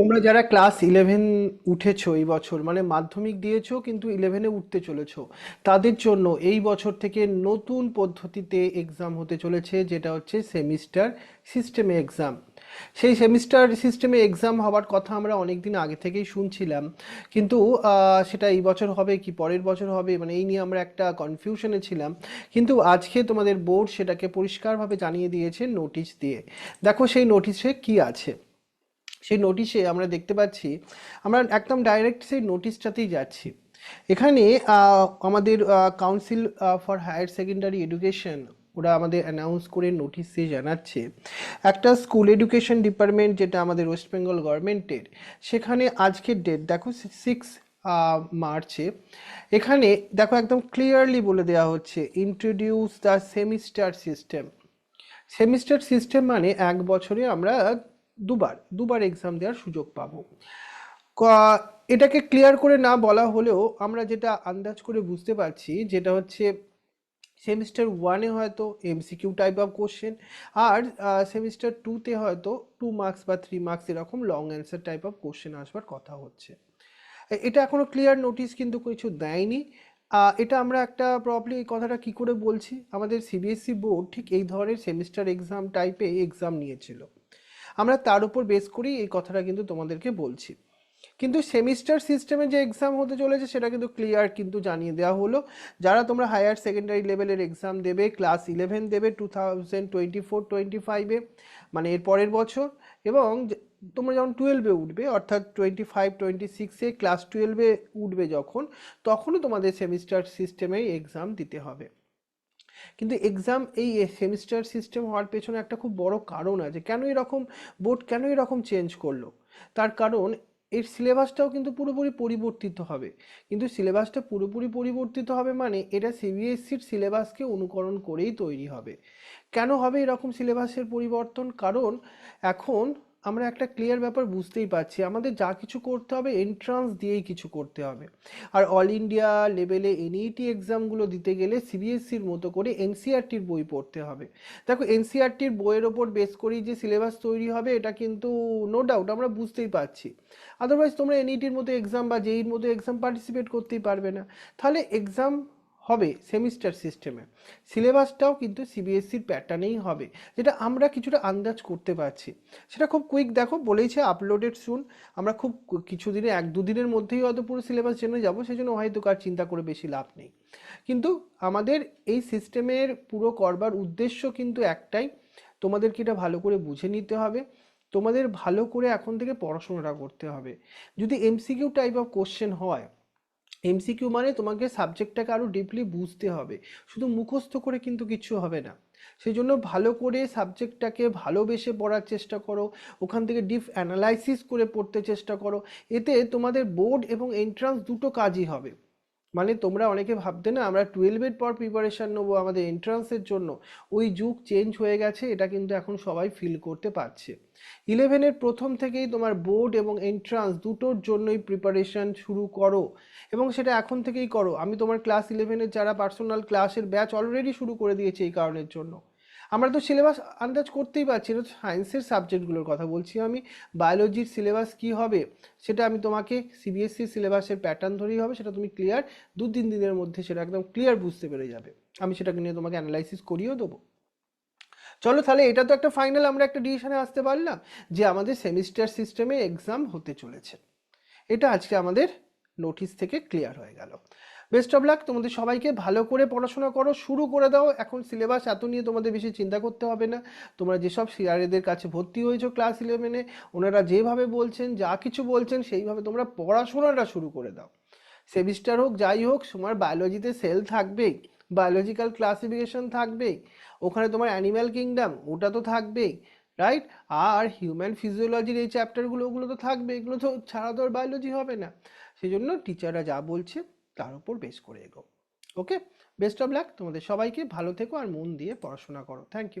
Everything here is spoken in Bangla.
তোমরা যারা ক্লাস ইলেভেন উঠেছো এই বছর মানে মাধ্যমিক দিয়েছ কিন্তু ইলেভেনে উঠতে চলেছো, তাদের জন্য এই বছর থেকে নতুন পদ্ধতিতে এক্সাম হতে চলেছে, যেটা হচ্ছে সেমিস্টার সিস্টেমে এক্সাম সেই সেমিস্টার সিস্টেমে এক্সাম হওয়ার কথা আমরা অনেক দিন আগে থেকেই শুনছিলাম, কিন্তু সেটা এই বছর হবে কি পরের বছর হবে মানে এই নিয়ে আমরা একটা কনফিউশনে ছিলাম, কিন্তু আজকে তোমাদের বোর্ড সেটাকে পরিষ্কারভাবে জানিয়ে দিয়েছে নোটিশ দিয়ে। দেখো সেই নোটিশে কি আছে। সেই নোটিশে আমরা দেখতে পাচ্ছি, আমরা একদম ডাইরেক্ট সেই নোটিশটাতেই যাচ্ছি। এখানে আমাদের council for higher secondary education ওরা আমাদের অ্যানাউন্স করে নোটিশে জানাচ্ছে। একটা স্কুল এডুকেশন ডিপার্টমেন্ট যেটা আমাদের ওয়েস্ট বেঙ্গল গভর্নমেন্টের সেখানে আজকের ডেট দেখো সিক্স মার্চে এখানে, দেখো একদম ক্লিয়ারলি বলে দেওয়া হচ্ছে introduce the semester system semester system মানে এক বছরে আমরা দুবার দুবার এক্সাম দেওয়ার সুযোগ পাবো। এটাকে ক্লিয়ার করে না বলা হলেও আমরা যেটা আন্দাজ করে বুঝতে পারছি যেটা হচ্ছে সেমিস্টার ওয়ানে হয়তো এমসিকিউ টাইপ অফ কোশ্চেন আর সেমিস্টার টুতে হয়তো টু মার্কস বা থ্রি মার্কস এরকম long answer type of question আসবার কথা হচ্ছে। এটা এখনও ক্লিয়ার নোটিশ কিন্তু কিছু দেয়নি। এটা আমরা একটা প্রবলি এই কথাটা কি করে বলছি? আমাদের সিবিএসসি বোর্ড ঠিক এই ধরনের সেমিস্টার এক্সাম টাইপে এক্সাম নিয়েছিল। আমরা তার উপর বেস করি, এই কথাটা কিন্তু তোমাদেরকে বলছি। কিন্তু সেমিস্টার সিস্টেমে যে এক্সাম হতে চলেছে, সেটা কিন্তু ক্লিয়ার কিন্তু জানিয়ে দেওয়া হলো। যারা তোমরা হায়ার সেকেন্ডারি লেভেলের এক্সাম দেবে ক্লাস ইলেভেন দেবে two thousand twenty four twenty ফাইভে মানে এর পরের বছর, এবং তোমরা যখন টুয়েলভে উঠবে, অর্থাৎ টোয়েন্টি ফাইভ টোয়েন্টি সিক্সে ক্লাস টুয়েলভে উঠবে যখন, তখনও তোমাদের সেমিস্টার সিস্টেমেই এক্সাম দিতে হবে। কিন্তু এক্সাম এই সেমিস্টার সিস্টেম হওয়ার পেছনে একটা খুব বড় কারণ আছে। কেন এরকম বোর্ড কেন এরকম চেঞ্জ করল? তার কারণ এর সিলেবাসটাও কিন্তু পুরোপুরি পরিবর্তিত হবে। কিন্তু সিলেবাসটা পুরোপুরি পরিবর্তিত হবে মানে এটা সিবিএসসির সিলেবাসকে অনুকরণ করেই তৈরি হবে। কেন হবে এরকম সিলেবাসের পরিবর্তন? কারণ এখন আমরা একটা ক্লিয়ার ব্যাপার বুঝতেই পারছি। আমাদের যা কিছু করতে হবে এন্ট্রান্স দিয়েই কিছু করতে হবে। আর অল ইন্ডিয়া লেভেলে এনইটি এক্সামগুলো দিতে গেলে সিবিএসসির মতো করে এনসিআরটির বই পড়তে হবে। দেখো এনসিআরটির বইয়ের ওপর বেস করেই যে সিলেবাস তৈরি হবে, এটা কিন্তু নো ডাউট আমরা বুঝতেই পারছি। আদারওয়াইজ তোমরা এনইটির মতো এক্সাম বা জেইর মতো এক্সাম পার্টিসিপেট করতেই পারবে না। তাহলে এক্সাম হবে সেমিস্টার সিস্টেমে। সিলেবাসটাও কিন্তু সিবিএসসির প্যাটার্নেই হবে, যেটা আমরা কিছুটা আন্দাজ করতে পারছি। সেটা খুব কুইক দেখো, বলেইছে আপলোডেড শুন আমরা খুব কিছুদিনে, এক দুদিনের মধ্যেই হয়তো পুরো সিলেবাস জেনে যাব সেই জন্য হয়তো কার চিন্তা করে বেশি লাভ নেই। কিন্তু আমাদের এই সিস্টেমের পুরো করবার উদ্দেশ্য কিন্তু একটাই, তোমাদেরকে এটা ভালো করে বুঝে নিতে হবে। তোমাদের ভালো করে এখন থেকে পড়াশোনাটা করতে হবে। যদি এমসিকিউ টাইপ অফ কোশ্চেন হয় এমসিকিউ মানে তোমাকে সাবজেক্টটাকে আরও ডিপলি বুঝতে হবে। শুধু মুখস্থ করে কিন্তু কিছু হবে না। সেই জন্য ভালো করে সাবজেক্টটাকে ভালোবেসে পড়ার চেষ্টা করো। ওখান থেকে ডিপ অ্যানালাইসিস করে পড়তে চেষ্টা করো। এতে তোমাদের বোর্ড এবং এন্ট্রান্স দুটো কাজই হবে। মানে তোমরা অনেকে ভাবতে না, আমরা টুয়েলভের পর প্রিপারেশান নেব আমাদের এন্ট্রান্সের জন্য। ওই যুগ চেঞ্জ হয়ে গেছে, এটা কিন্তু এখন সবাই ফিল করতে পারছে। ইলেভেনের প্রথম থেকেই তোমার বোর্ড এবং এন্ট্রান্স দুটোর জন্যই প্রিপারেশান শুরু করো এবং সেটা এখন থেকেই করো। আমি তোমার ক্লাস ইলেভেনের যারা পার্সোনাল ক্লাসের ব্যাচ অলরেডি শুরু করে দিয়েছি এই কারণের জন্য। আমরা তো সিলেবাস আন্দাজ করতেই পারছি এটা সায়েন্সের সাবজেক্টগুলোর কথা বলছি আমি। বায়োলজির সিলেবাস কি হবে? সেটা আমি তোমাকে সিবিএসসি সিলেবাসের প্যাটার্ন ধরেই হবে। সেটা তুমি ক্লিয়ার দু তিন দিনের মধ্যে সেটা একদম ক্লিয়ার বুঝতে পেরে যাবে। আমি সেটাকে নিয়ে তোমাকে অ্যানালাইসিস করিয়েও দেবো। চলো তাহলে এটা তো একটা ফাইনাল আমরা একটা ডিসিশনে আসতে পারলাম যে আমাদের সেমিস্টার সিস্টেমে এক্সাম হতে চলেছে। এটা আজকে আমাদের নোটিশ থেকে ক্লিয়ার হয়ে গেল। বেস্ট অফ লাক তোমাদের সবাইকে ভালো করে পড়াশোনা করো, শুরু করে দাও। এখন সিলেবাস এত নিয়ে তোমাদের বেশি চিন্তা করতে হবে না। তোমরা যেসব সিআরএদের কাছে ভর্তি হয়েছো ক্লাস ইলেভেনে ওনারা যেভাবে বলছেন, যা কিছু বলছেন, সেইভাবে তোমরা পড়াশোনাটা শুরু করে দাও। সেমিস্টার হোক, যাই হোক, তোমার বায়োলজিতে সেল থাকবেই বায়োলজিক্যাল ক্লাসিফিকেশন থাকবেই ওখানে তোমার অ্যানিম্যাল কিংডম ওটা তো থাকবেই রাইট আর হিউম্যান ফিজিওলজির এই চ্যাপ্টারগুলো ওগুলো তো থাকবে, এগুলো তো ছাড়া তো আর বায়োলজি হবে না। সেই জন্য টিচাররা যা বলছে তার উপর বেশ করে এগো ওকে বেস্ট অফ লাক তোমাদের সবাইকে। ভালো থেকো আর মন দিয়ে পড়াশোনা করো। Thank you